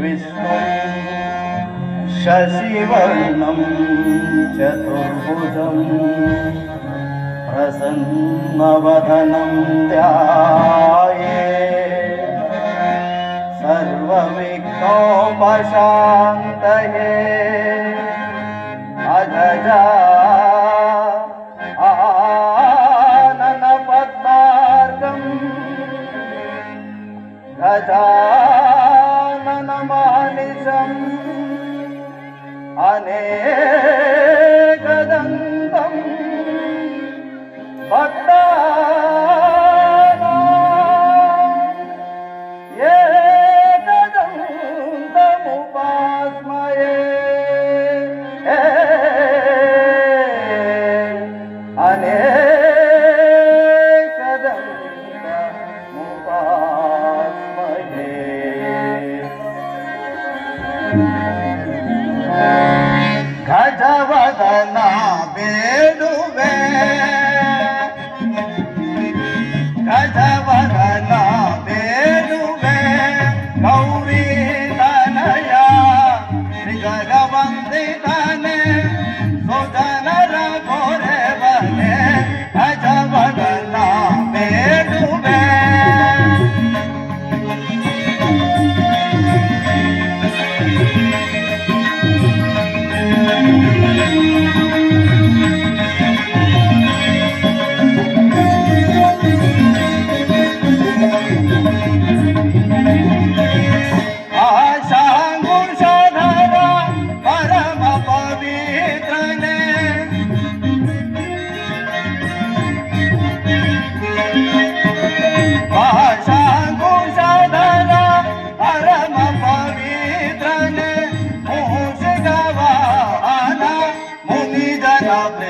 विष्णुं शशिवर्णं चतुर्भुजम् प्रसन्नवदनं ध्याये। सर्वविमशान्तये अजया জানে na na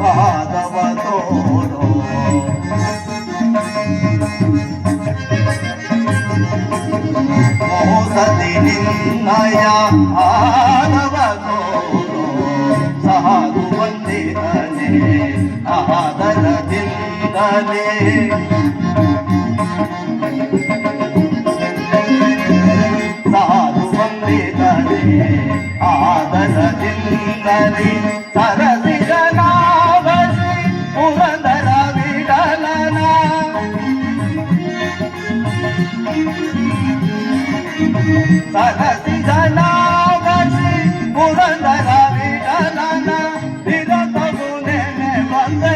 మాధవతోడు మోసతి నిన్నయ ఆనవతోడు సహదు వందిరనే ఆదర దిందనే సహదు వందిరనే ఆదర సరస சகசிதநாதசி புரந்தர விடலன விரதமுனே வந்தே